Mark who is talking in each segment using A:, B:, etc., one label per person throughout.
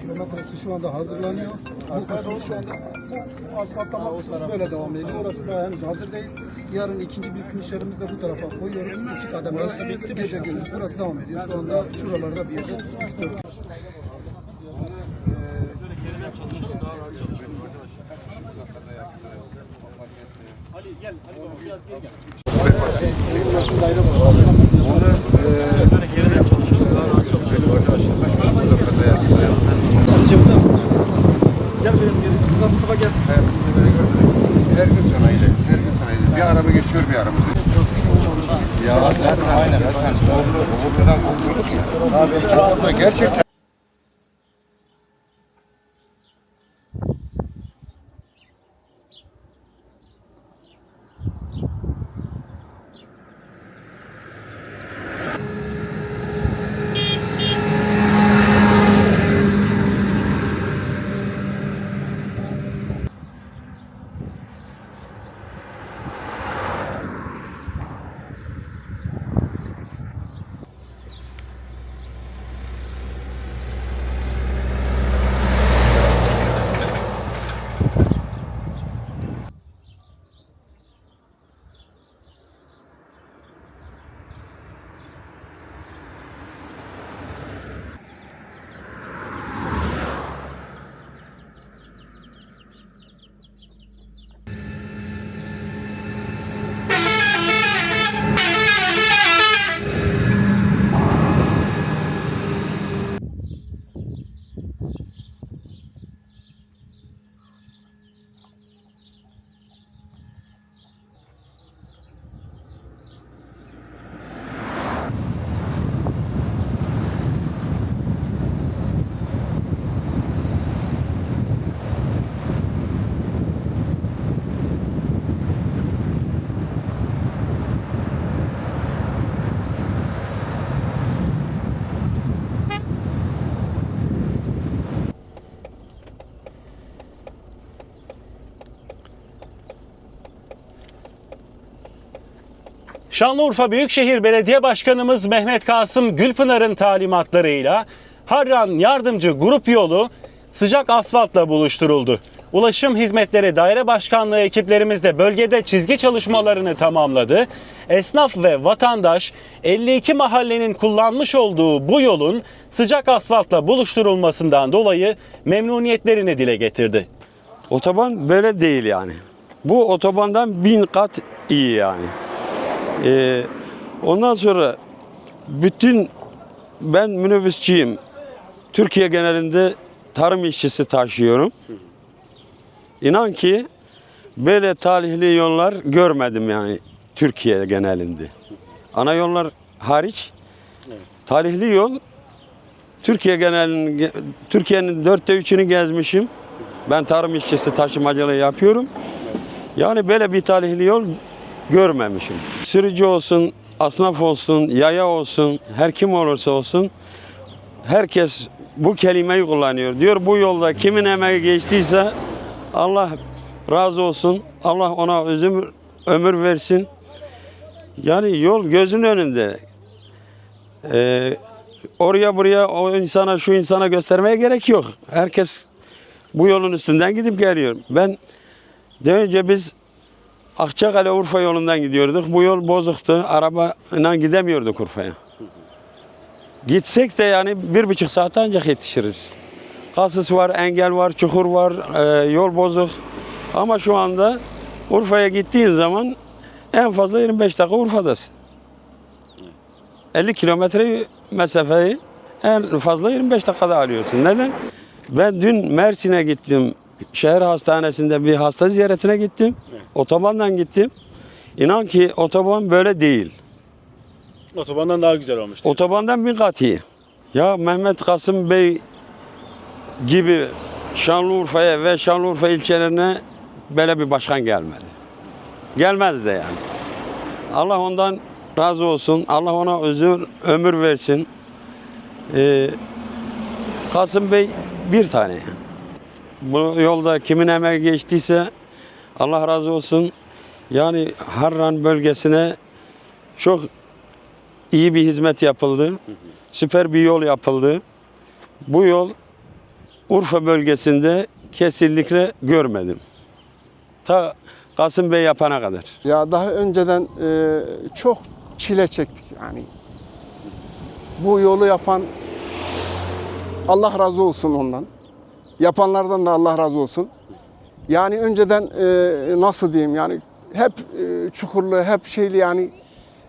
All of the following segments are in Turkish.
A: kilometresi şu anda hazırlanıyor. Bu kısmı şu anda bu asfaltlama kısmı böyle devam ediyor. Orası daha henüz hazır değil. Yarın ikinci bir finişlerimizi de bu tarafa koyuyoruz. İki kademe. Burası bitti Gece gündüz. Burası devam ediyor. Şu anda şuralarda bir yerde. üç, dört
B: Gel biraz geri. Mustafa Mustafa gel.
C: Her gün sanayide, her gün sanayide. Bir araba geçiyor bir araba. Ya zaten aynen. Zaten oldu, o kadar korkuyoruz ki. Orada gerçekten
D: Şanlıurfa Büyükşehir Belediye Başkanımız Mehmet Kasım Gülpınar'ın talimatlarıyla Harran Yardımcı Grup Yolu sıcak asfaltla buluşturuldu. Ulaşım Hizmetleri Daire Başkanlığı ekiplerimiz de bölgede çizgi çalışmalarını tamamladı. Esnaf ve vatandaş 52 mahallenin kullanmış olduğu bu yolun sıcak asfaltla buluşturulmasından dolayı memnuniyetlerini dile getirdi.
E: Otoban böyle değil yani. Bu otobandan bin kat iyi yani. Ee, ondan sonra bütün ben minibüsçiyim. Türkiye genelinde tarım işçisi taşıyorum. İnan ki böyle talihli yollar görmedim yani Türkiye genelinde. Ana yollar hariç talihli yol Türkiye genelinde Türkiye'nin dörtte üçünü gezmişim. Ben tarım işçisi taşımacılığı yapıyorum. Yani böyle bir talihli yol görmemişim. Sürücü olsun, asnaf olsun, yaya olsun, her kim olursa olsun herkes bu kelimeyi kullanıyor. Diyor bu yolda kimin emeği geçtiyse Allah razı olsun. Allah ona ömür, ömür versin. Yani yol gözün önünde. Ee, oraya buraya o insana şu insana göstermeye gerek yok. Herkes bu yolun üstünden gidip geliyor. Ben de önce biz Akçakale Urfa yolundan gidiyorduk. Bu yol bozuktu. Arabayla gidemiyorduk Urfa'ya. Gitsek de yani bir buçuk saat ancak yetişiriz. Kasis var, engel var, çukur var, e, yol bozuk. Ama şu anda Urfa'ya gittiğin zaman en fazla 25 dakika Urfa'dasın. 50 kilometre mesafeyi en fazla 25 dakikada alıyorsun. Neden? Ben dün Mersin'e gittim. Şehir hastanesinde bir hasta ziyaretine gittim. Otobandan gittim. İnan ki otoban böyle değil.
D: Otobandan daha güzel olmuş.
E: Otobandan bin kat iyi. Ya Mehmet Kasım Bey gibi Şanlıurfa'ya ve Şanlıurfa ilçelerine böyle bir başkan gelmedi. Gelmez de yani. Allah ondan razı olsun. Allah ona özür, ömür versin. Ee, Kasım Bey bir tane. Bu yolda kimin emeği geçtiyse Allah razı olsun. Yani Harran bölgesine çok iyi bir hizmet yapıldı. Süper bir yol yapıldı. Bu yol Urfa bölgesinde kesinlikle görmedim. Ta Kasım Bey yapana kadar.
F: Ya daha önceden e, çok çile çektik yani. Bu yolu yapan Allah razı olsun ondan. Yapanlardan da Allah razı olsun. Yani önceden e, nasıl diyeyim yani hep e, çukurlu, hep şeyli yani.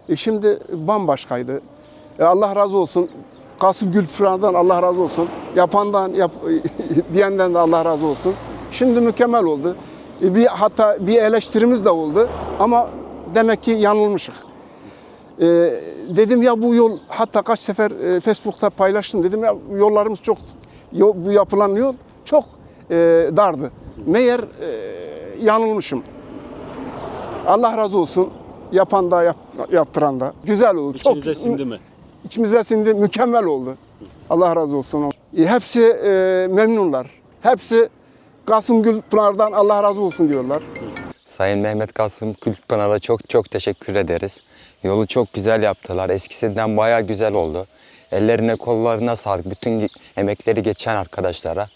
F: E, şimdi bambaşkaydı. E, Allah razı olsun. Kasım Gülpınar'dan Allah razı olsun. Yapandan, yap, diyenden de Allah razı olsun. Şimdi mükemmel oldu. E, bir hatta bir eleştirimiz de oldu ama demek ki yanılmışık. E, dedim ya bu yol hatta kaç sefer e, Facebook'ta paylaştım dedim ya yollarımız çok yol- yapılan yol çok e, dardı. Meğer e, yanılmışım. Allah razı olsun. Yapan da yap- yaptıran da. Güzel oldu.
D: İçinize sindi mi?
F: İçimize sindi. Mükemmel oldu. Allah razı olsun. E, hepsi e, memnunlar. Hepsi Kasım Gülpınar'dan Allah razı olsun diyorlar.
G: Sayın Mehmet Kasım Külpınar'a çok çok teşekkür ederiz. Yolu çok güzel yaptılar. Eskisinden bayağı güzel oldu. Ellerine kollarına sağlık. Bütün emekleri geçen arkadaşlara.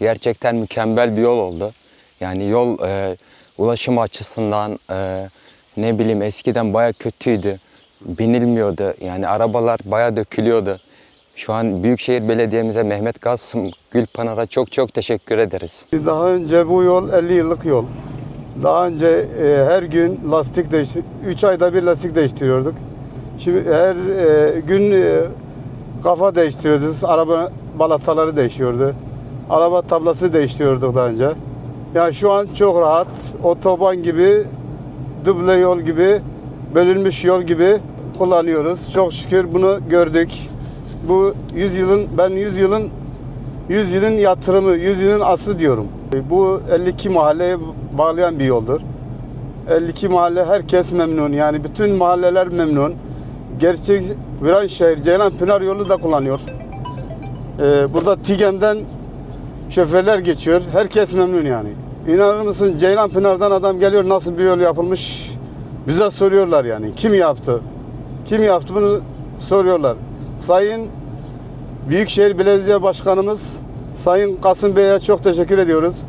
G: Gerçekten mükemmel bir yol oldu. Yani yol e, ulaşım açısından e, ne bileyim eskiden bayağı kötüydü. Binilmiyordu. Yani arabalar bayağı dökülüyordu. Şu an Büyükşehir Belediye'mize Mehmet Kasım Gülpınar'a çok çok teşekkür ederiz.
B: Daha önce bu yol 50 yıllık yol. Daha önce e, her gün lastik değiş 3 ayda bir lastik değiştiriyorduk. Şimdi her e, gün e, kafa değiştiriyorduk. Araba balataları değişiyordu. Araba tablası değiştiriyorduk daha önce. Yani şu an çok rahat. Otoban gibi, duble yol gibi, bölünmüş yol gibi kullanıyoruz. Çok şükür bunu gördük. Bu 100 yılın ben 100 yılın 100 yılın yatırımı, 100 yılın aslı diyorum. Bu 52 mahalleye bağlayan bir yoldur. 52 mahalle herkes memnun. Yani bütün mahalleler memnun. Gerçek Viranşehir, Ceylanpınar yolu da kullanıyor. Ee, burada TİGEM'den şoförler geçiyor. Herkes memnun yani. İnanır mısın Ceylanpınar'dan adam geliyor nasıl bir yol yapılmış bize soruyorlar yani. Kim yaptı? Kim yaptı bunu soruyorlar. Sayın Büyükşehir Belediye Başkanımız Sayın Kasım Bey'e çok teşekkür ediyoruz.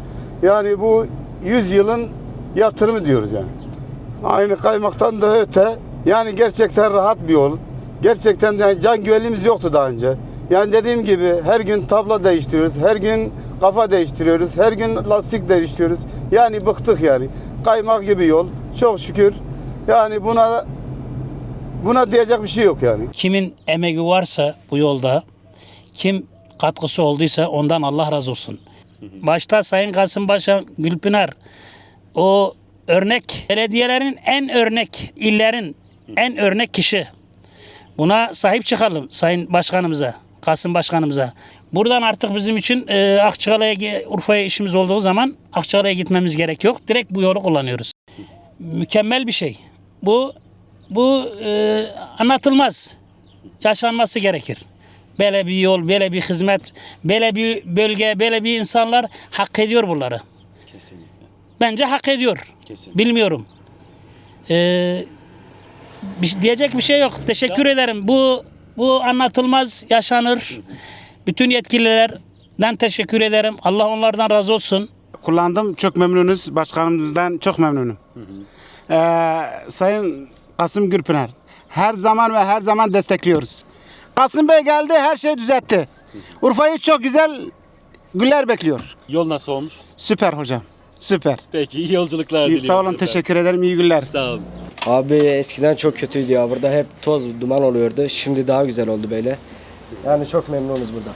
B: Yani bu 100 yılın yatırımı diyoruz yani. Aynı kaymaktan da öte yani gerçekten rahat bir yol. Gerçekten yani can güvenliğimiz yoktu daha önce. Yani dediğim gibi her gün tabla değiştiriyoruz, her gün kafa değiştiriyoruz, her gün lastik değiştiriyoruz. Yani bıktık yani. Kaymak gibi yol. Çok şükür. Yani buna buna diyecek bir şey yok yani.
H: kimin emeği varsa bu yolda, kim katkısı olduysa ondan Allah razı olsun. Başta Sayın Kasım Başkan Gülpınar o örnek belediyelerin en örnek illerin en örnek kişi. Buna sahip çıkalım Sayın Başkanımıza, Kasım Başkanımıza. Buradan artık bizim için e, Akçakala'ya, Urfa'ya işimiz olduğu zaman Akçakala'ya gitmemiz gerek yok. Direkt bu yolu kullanıyoruz. Mükemmel bir şey. Bu bu e, anlatılmaz. Yaşanması gerekir. Böyle bir yol, böyle bir hizmet, böyle bir bölge, böyle bir insanlar hak ediyor bunları.
D: Kesinlikle.
H: Bence hak ediyor.
D: Kesinlikle.
H: Bilmiyorum. Ee, bir- diyecek bir şey yok. Teşekkür ederim. Bu bu anlatılmaz, yaşanır. Bütün yetkililerden teşekkür ederim. Allah onlardan razı olsun.
I: kullandım. Çok memnunuz. Başkanımızdan çok memnunum. Ee, Sayın Kasım Gürpınar her zaman ve her zaman destekliyoruz. Kasım Bey geldi her şeyi düzeltti. Urfa'yı çok güzel güller bekliyor.
D: Yol nasıl olmuş?
I: Süper hocam. Süper.
D: Peki iyi yolculuklar
I: İyi,
D: diliyorum.
I: sağ olun
D: efendim.
I: teşekkür ederim. İyi günler.
D: Sağ olun.
J: Abi eskiden çok kötüydü ya. Burada hep toz, duman oluyordu. Şimdi daha güzel oldu böyle. Yani çok memnunuz burada.